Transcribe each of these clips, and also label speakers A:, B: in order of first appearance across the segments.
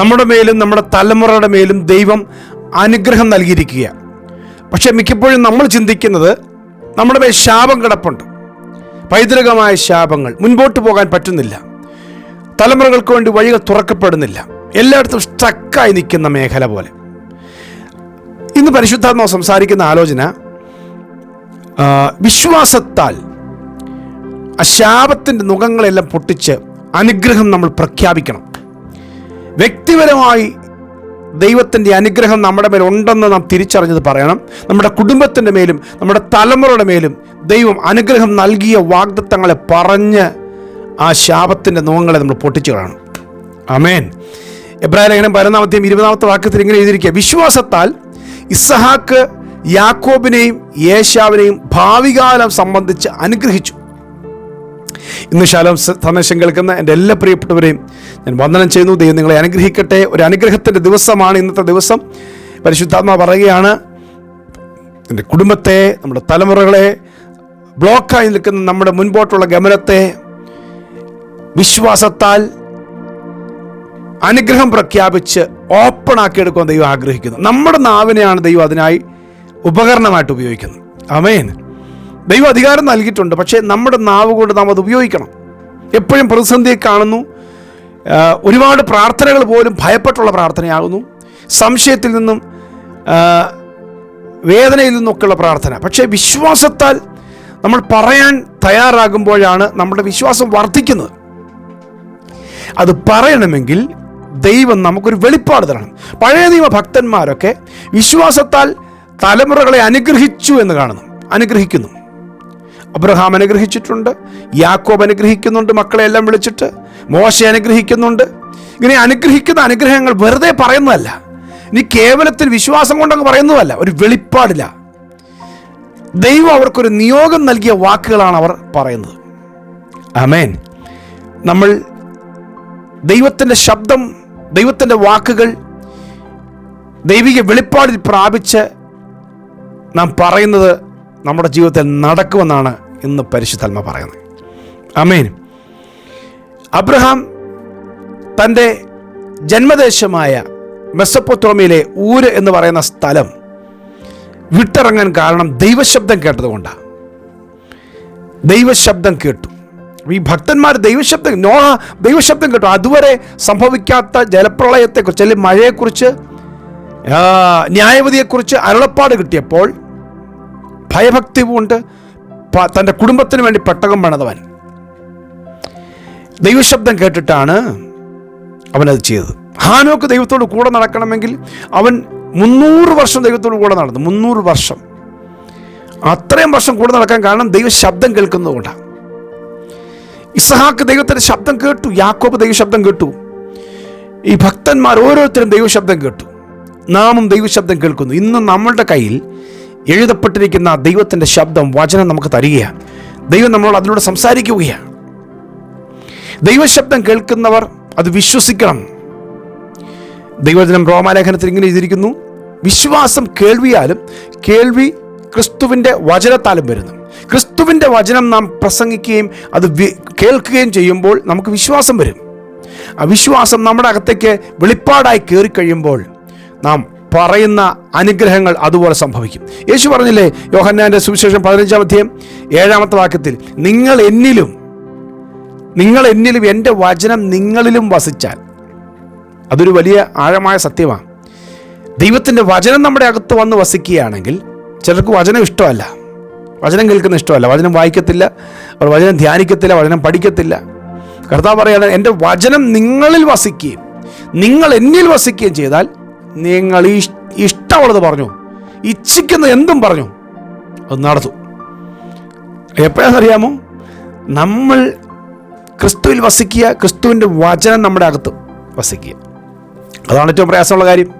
A: നമ്മുടെ മേലും നമ്മുടെ തലമുറയുടെ മേലും ദൈവം അനുഗ്രഹം നൽകിയിരിക്കുക. പക്ഷെ മിക്കപ്പോഴും നമ്മൾ ചിന്തിക്കുന്നത് നമ്മുടെ മേൽ ശാപം കിടപ്പുണ്ട്. പൈതൃകമായ ശാപങ്ങൾ മുൻപോട്ട് പോകാൻ പറ്റുന്നില്ല. തലമുറകൾക്ക് വേണ്ടി വഴികൾ തുറക്കപ്പെടുന്നില്ല. എല്ലായിടത്തും സ്ട്രക്കായി നിൽക്കുന്ന മേഖല പോലെ. ഇന്ന് പരിശുദ്ധാത്മാവ് സംസാരിക്കുന്ന ആലോചന വിശ്വാസത്താൽ ആ ശാപത്തിന്റെ നുഖങ്ങളെല്ലാം പൊട്ടിച്ച് അനുഗ്രഹം നമ്മൾ പ്രഖ്യാപിക്കണം. വ്യക്തിപരമായി ദൈവത്തിന്റെ അനുഗ്രഹം നമ്മുടെ മേൽ ഉണ്ടെന്ന് നാം തിരിച്ചറിഞ്ഞത് പറയണം. നമ്മുടെ കുടുംബത്തിന്റെ മേലും നമ്മുടെ തലമുറയുടെ മേലും ദൈവം അനുഗ്രഹം നൽകിയ വാഗ്ദത്തങ്ങളെ പറഞ്ഞ് ആ ശാപത്തിന്റെ നുഖങ്ങളെ നമ്മൾ പൊട്ടിച്ചു കാണും അമേൻ എബ്രാഹിം ലേഖനം പതിനൊന്നാമത്തെയും ഇരുപതാമത്തെ വാക്യത്തിൽ ഇങ്ങനെ എഴുതിയിരിക്കുക. വിശ്വാസത്താൽ ഇസ്സഹാക്ക് യാക്കോബിനെയും യേശാവിനെയും ഭാവികാലം സംബന്ധിച്ച് അനുഗ്രഹിച്ചു. ഇന്ന് ശാലം സന്ദേശം കേൾക്കുന്ന എന്റെ എല്ലാ പ്രിയപ്പെട്ടവരെയും ഞാൻ വന്ദനം ചെയ്യുന്നു. ദൈവം നിങ്ങളെ അനുഗ്രഹിക്കട്ടെ. ഒരു അനുഗ്രഹത്തിന്റെ ദിവസമാണ് ഇന്നത്തെ ദിവസം. പരിശുദ്ധാത്മ പറയുകയാണ് എന്റെ കുടുംബത്തെ നമ്മുടെ തലമുറകളെ ബ്ലോക്കായി നിൽക്കുന്ന നമ്മുടെ മുൻപോട്ടുള്ള ഗമനത്തെ വിശ്വാസത്താൽ അനുഗ്രഹം പ്രഖ്യാപിച്ച് ഓപ്പൺ ആക്കി എടുക്കാൻ ദൈവം ആഗ്രഹിക്കുന്നു. നമ്മുടെ നാവിനെയാണ് ദൈവം അതിനായി ഉപകരണമായിട്ട് ഉപയോഗിക്കുന്നത്. അമേൻ ദൈവം അധികാരം നൽകിയിട്ടുണ്ട്. പക്ഷേ നമ്മുടെ നാവ് കൊണ്ട് നാം അത് ഉപയോഗിക്കണം. എപ്പോഴും പ്രതിസന്ധിയെ കാണുന്നു. ഒരുപാട് പ്രാർത്ഥനകൾ പോലും ഭയപ്പെട്ടുള്ള പ്രാർത്ഥനയാകുന്നു. സംശയത്തിൽ നിന്നും വേദനയിൽ നിന്നൊക്കെയുള്ള പ്രാർത്ഥന. പക്ഷേ വിശ്വാസത്താൽ നമ്മൾ പറയാൻ തയ്യാറാകുമ്പോഴാണ് നമ്മുടെ വിശ്വാസം വർദ്ധിക്കുന്നത്. അത് പറയണമെങ്കിൽ ദൈവം നമുക്കൊരു വെളിപ്പാട് തരണം. പഴയ നിയമ ഭക്തന്മാരൊക്കെ വിശ്വാസത്താൽ തലമുറകളെ അനുഗ്രഹിച്ചു എന്ന് കാണുന്നു. അനുഗ്രഹിക്കുന്നു. അബ്രഹാം അനുഗ്രഹിച്ചിട്ടുണ്ട് യാക്കോബ് അനുഗ്രഹിക്കുന്നുണ്ട് മക്കളെ എല്ലാം വിളിച്ചിട്ട് മോശ അനുഗ്രഹിക്കുന്നുണ്ട്. ഇങ്ങനെ അനുഗ്രഹിക്കുന്ന അനുഗ്രഹങ്ങൾ വെറുതെ പറയുന്നതല്ല. ഇനി കേവലത്തിൽ വിശ്വാസം കൊണ്ടങ്ങ് പറയുന്നതല്ല ഒരു വെളിപ്പാടില്ല. ദൈവം അവർക്കൊരു നിയോഗം നൽകിയ വാക്കുകളാണ് അവർ പറയുന്നത്. അമേൻ നമ്മൾ ദൈവത്തിന്റെ ശബ്ദം ദൈവത്തിന്റെ വാക്കുകൾ ദൈവിക വെളിപ്പാടിൽ പ്രാപിച്ച് നാം പറയുന്നത് നമ്മുടെ ജീവിതത്തിൽ നടക്കുമെന്നാണ് ഇന്ന് പരിശുദ്ധൽമ പറയുന്നത് അമേൻ അബ്രഹാം തന്റെ ജന്മദേശമായ മെസ്സപ്പൊത്തോമിയിലെ ഊര് എന്ന് പറയുന്ന സ്ഥലം വിട്ടിറങ്ങാൻ കാരണം ദൈവശബ്ദം കേട്ടതുകൊണ്ടാണ് ദൈവശബ്ദം കേട്ടു. ഈ ഭക്തന്മാർ ദൈവശബ്ദം നോഹ ദൈവശബ്ദം കേട്ടു. അതുവരെ സംഭവിക്കാത്ത ജലപ്രളയത്തെക്കുറിച്ച് അല്ലെങ്കിൽ മഴയെക്കുറിച്ച് ന്യായവതിയെക്കുറിച്ച് അരുളപ്പാട് കിട്ടിയപ്പോൾ ഭയഭക്തി കൊണ്ട് പ- തന്റെ കുടുംബത്തിന് വേണ്ടി പെട്ടകം പണിതവൻ. ദൈവശബ്ദം കേട്ടിട്ടാണ് അവനത് ചെയ്തത്. ഹാനോക്ക് ദൈവത്തോട് കൂടെ നടക്കണമെങ്കിൽ അവൻ മുന്നൂറ് വർഷം ദൈവത്തോട് കൂടെ നടന്നു. മുന്നൂറ് വർഷം. അത്രയും വർഷം കൂടെ നടക്കാൻ കാരണം ദൈവശബ്ദം കേൾക്കുന്നതുകൊണ്ടാണ് ഇസഹാക്ക് ദൈവത്തിന്റെ ശബ്ദം കേട്ടു. യാക്കോബ് ദൈവശബ്ദം കേട്ടു. ഈ ഭക്തന്മാർ ഓരോരുത്തരും ദൈവശബ്ദം കേട്ടു. നാമും ദൈവശബ്ദം കേൾക്കുന്നു. ഇന്ന് നമ്മളുടെ കയ്യിൽ എഴുതപ്പെട്ടിരിക്കുന്ന ദൈവത്തിന്റെ ശബ്ദം വചനം നമുക്ക് തരികയാണ്. ദൈവം നമ്മളോട് അതിലൂടെ സംസാരിക്കുകയാണ്. ദൈവശബ്ദം കേൾക്കുന്നവർ അത് വിശ്വസിക്കണം. ദൈവജനം റോമാലേഖനത്തിൽ ഇങ്ങനെ എഴുതിയിരിക്കുന്നു വിശ്വാസം കേൾവിയാലും കേൾവി ക്രിസ്തുവിന്റെ വചനത്താലും വരുന്നു. ക്രിസ്തുവിന്റെ വചനം നാം പ്രസംഗിക്കുകയും അത് കേൾക്കുകയും ചെയ്യുമ്പോൾ നമുക്ക് വിശ്വാസം വരും. ആ വിശ്വാസം നമ്മുടെ അകത്തേക്ക് വെളിപ്പാടായി കയറിക്കഴിയുമ്പോൾ നാം പറയുന്ന അനുഗ്രഹങ്ങൾ അതുപോലെ സംഭവിക്കും. യേശു പറഞ്ഞില്ലേ യോഹന്നാന്റെ സുവിശേഷം പതിനഞ്ചാം അധ്യയം ഏഴാമത്തെ വാക്യത്തിൽ നിങ്ങൾ എന്നിലും നിങ്ങൾ എന്നിലും എന്റെ വചനം നിങ്ങളിലും വസിച്ചാൽ അതൊരു വലിയ ആഴമായ സത്യമാണ്. ദൈവത്തിന്റെ വചനം നമ്മുടെ അകത്ത് വന്ന് വസിക്കുകയാണെങ്കിൽ ചിലർക്ക് വചനം ഇഷ്ടമല്ല. വചനം കേൾക്കുന്ന ഇഷ്ടമല്ല. വചനം വായിക്കത്തില്ല. അവർ വചനം ധ്യാനിക്കത്തില്ല വചനം പഠിക്കത്തില്ല. കർത്താവ് പറയാണ് എന്റെ വചനം നിങ്ങളിൽ വസിക്കുകയും നിങ്ങൾ എന്നിൽ വസിക്കുകയും ചെയ്താൽ നിങ്ങൾ ഇഷ്ടമുള്ളത് പറഞ്ഞു. ഇച്ഛിക്കുന്ന എന്തും പറഞ്ഞു. അത് നടത്തും. എപ്പോഴാണെന്നറിയാമോ നമ്മൾ ക്രിസ്തുവിൽ വസിക്കുക ക്രിസ്തുവിന്റെ വചനം നമ്മുടെ അകത്ത് വസിക്കുക. അതാണ് ഏറ്റവും പ്രയാസമുള്ള കാര്യം.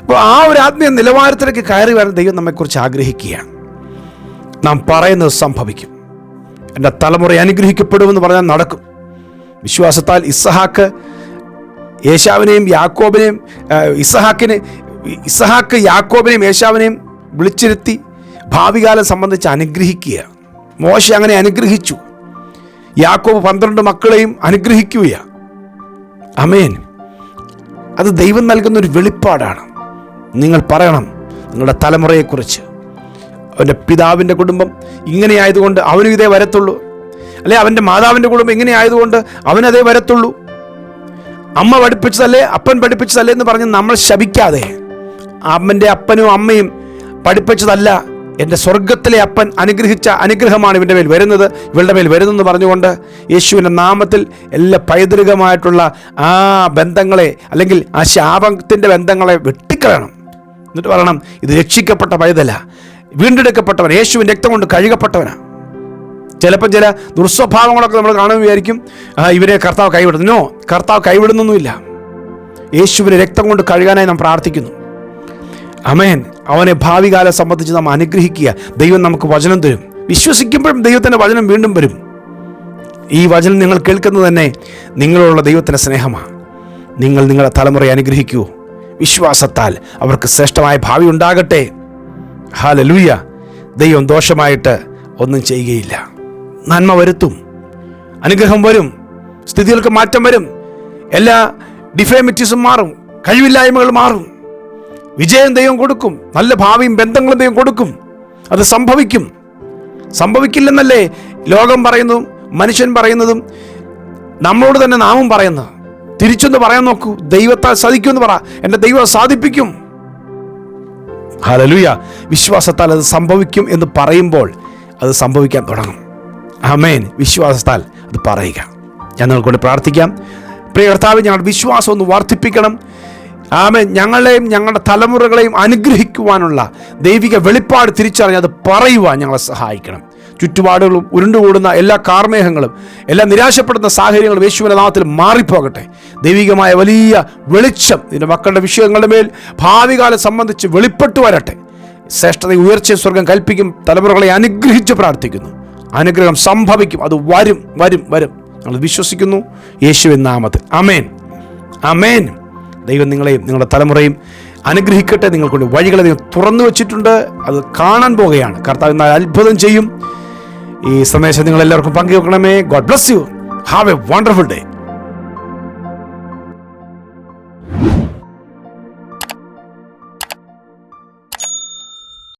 A: അപ്പോൾ ആ ഒരു ആത്മീയ നിലവാരത്തിലേക്ക് കയറി വരാൻ ദൈവം നമ്മെക്കുറിച്ച് ആഗ്രഹിക്കുകയാണ്. നാം പറയുന്നത് സംഭവിക്കും. എന്റെ തലമുറ അനുഗ്രഹിക്കപ്പെടുമെന്ന് പറഞ്ഞാൽ നടക്കും. വിശ്വാസത്താൽ ഇസഹാക്ക് യേശാവിനെയും യാക്കോബിനെയും ഇസഹാക്കിന് ഇസഹാക്ക് യാക്കോബിനെയും യേശാവിനെയും വിളിച്ചിരുത്തി ഭാവികാലം സംബന്ധിച്ച് അനുഗ്രഹിക്കുക. മോശ അങ്ങനെ അനുഗ്രഹിച്ചു. യാക്കോബ് പന്ത്രണ്ട് മക്കളെയും അനുഗ്രഹിക്കുകയാണ് അമേൻ അത് ദൈവം നൽകുന്ന ഒരു വെളിപ്പാടാണ്. നിങ്ങൾ പറയണം നിങ്ങളുടെ തലമുറയെക്കുറിച്ച്. അവന്റെ പിതാവിന്റെ കുടുംബം ഇങ്ങനെ ആയതുകൊണ്ട് അവനും ഇതേ വരത്തുള്ളൂ. അല്ലെ അവന്റെ മാതാവിന്റെ കുടുംബം ഇങ്ങനെ ആയതുകൊണ്ട് അവനതേ വരത്തുള്ളൂ. അമ്മ പഠിപ്പിച്ചതല്ലേ അപ്പൻ പഠിപ്പിച്ചതല്ലേ എന്ന് പറഞ്ഞ് നമ്മൾ ശപിക്കാതെ അമ്മന്റെ അപ്പനും അമ്മയും പഠിപ്പിച്ചതല്ല. എന്റെ സ്വർഗത്തിലെ അപ്പൻ അനുഗ്രഹിച്ച അനുഗ്രഹമാണ് ഇവന്റെ മേൽ വരുന്നത്. ഇവളുടെ മേൽ വരുന്നെന്ന് പറഞ്ഞുകൊണ്ട് യേശുവിന്റെ നാമത്തിൽ എല്ലാ പൈതൃകമായിട്ടുള്ള ആ ബന്ധങ്ങളെ അല്ലെങ്കിൽ ആ ശാപത്തിന്റെ ബന്ധങ്ങളെ വെട്ടിക്കളയണം. എന്നിട്ട് പറയണം ഇത് രക്ഷിക്കപ്പെട്ട പൈതല വീണ്ടെടുക്കപ്പെട്ടവൻ യേശുവിന്റെ രക്തം കൊണ്ട് കഴുകപ്പെട്ടവനാണ്. ചിലപ്പോൾ ചില ദുർസ്വഭാവങ്ങളൊക്കെ നമ്മൾ കാണുമെന്ന് വിചാരിക്കും ഇവരെ കർത്താവ് കൈവിടുന്നു. നോ കർത്താവ് കൈവിടുന്നൊന്നുമില്ല. യേശുവിനെ രക്തം കൊണ്ട് കഴുകാനായി നാം പ്രാർത്ഥിക്കുന്നു. അമേൻ അവനെ ഭാവി കാലം സംബന്ധിച്ച് നാം അനുഗ്രഹിക്കുക. ദൈവം നമുക്ക് വചനം തരും. വിശ്വസിക്കുമ്പോഴും ദൈവത്തിന്റെ വചനം വീണ്ടും വരും. ഈ വചനം നിങ്ങൾ കേൾക്കുന്നത് തന്നെ നിങ്ങളുള്ള ദൈവത്തിന്റെ സ്നേഹമാണ് നിങ്ങൾ നിങ്ങളുടെ തലമുറയെ അനുഗ്രഹിക്കൂ. വിശ്വാസത്താൽ അവർക്ക് ശ്രേഷ്ഠമായ ഭാവി ഉണ്ടാകട്ടെ. ഹാലലൂയ ദൈവം ദോഷമായിട്ട് ഒന്നും ചെയ്യുകയില്ല. നന്മ വരുത്തും. അനുഗ്രഹം വരും. സ്ഥിതികൾക്ക് മാറ്റം വരും. എല്ലാ ഡിഫേമിറ്റീസും മാറും. കഴിവില്ലായ്മകൾ മാറും. വിജയം ദൈവം കൊടുക്കും. നല്ല ഭാവിയും ബന്ധങ്ങളും ദൈവം കൊടുക്കും. അത് സംഭവിക്കും. സംഭവിക്കില്ലെന്നല്ലേ ലോകം പറയുന്നതും മനുഷ്യൻ പറയുന്നതും നമ്മളോട് തന്നെ നാമും പറയുന്നത്. തിരിച്ചൊന്ന് പറയാൻ നോക്കൂ. ദൈവത്താൽ സാധിക്കുമെന്ന് പറ. എന്റെ ദൈവം സാധിപ്പിക്കും. ഹലലുയ വിശ്വാസത്താൽ അത് സംഭവിക്കും എന്ന് പറയുമ്പോൾ അത് സംഭവിക്കാൻ തുടങ്ങും. അമേൻ വിശ്വാസത്താൽ അത് പറയുക. ഞാൻ നിങ്ങൾക്കൊണ്ട് പ്രാർത്ഥിക്കാം. പ്രിയ കർത്താവ് ഞങ്ങളുടെ വിശ്വാസം ഒന്ന് വർദ്ധിപ്പിക്കണം. ആമേൻ. ഞങ്ങളെയും ഞങ്ങളുടെ തലമുറകളെയും അനുഗ്രഹിക്കുവാനുള്ള ദൈവിക വെളിപ്പാട് തിരിച്ചറിഞ്ഞ് അത് പറയുവാൻ ഞങ്ങളെ സഹായിക്കണം. ചുറ്റുപാടുകളും ഉരുണ്ടുകൂടുന്ന എല്ലാ കാർമേഹങ്ങളും എല്ലാ നിരാശപ്പെടുന്ന സാഹചര്യങ്ങളും യേശുവിന്റെ മാറിപ്പോകട്ടെ. ദൈവികമായ വലിയ വെളിച്ചം നിന്റെ മക്കളുടെ വിഷയങ്ങളുടെ മേൽ ഭാവികാലം സംബന്ധിച്ച് വെളിപ്പെട്ടു വരട്ടെ. ശ്രേഷ്ഠത ഉയർച്ച സ്വർഗം കൽപ്പിക്കും തലമുറകളെ അനുഗ്രഹിച്ച് പ്രാർത്ഥിക്കുന്നു. അനുഗ്രഹം സംഭവിക്കും. അത് വരും വരും വരും. ഞങ്ങൾ വിശ്വസിക്കുന്നു. യേശുവിൻ നാമത്തിൽ. അമേൻ അമേൻ ദൈവം നിങ്ങളെയും നിങ്ങളുടെ തലമുറയും അനുഗ്രഹിക്കട്ടെ. നിങ്ങൾക്കൊണ്ട് വഴികളെ നിങ്ങൾ തുറന്നു വെച്ചിട്ടുണ്ട്. അത് കാണാൻ പോകുകയാണ് കർത്താവ് എന്നാൽ അത്ഭുതം ചെയ്യും. ഈ സന്ദേശം നിങ്ങൾ എല്ലാവർക്കും പങ്കുവെക്കണമേ. God bless you have a wonderful day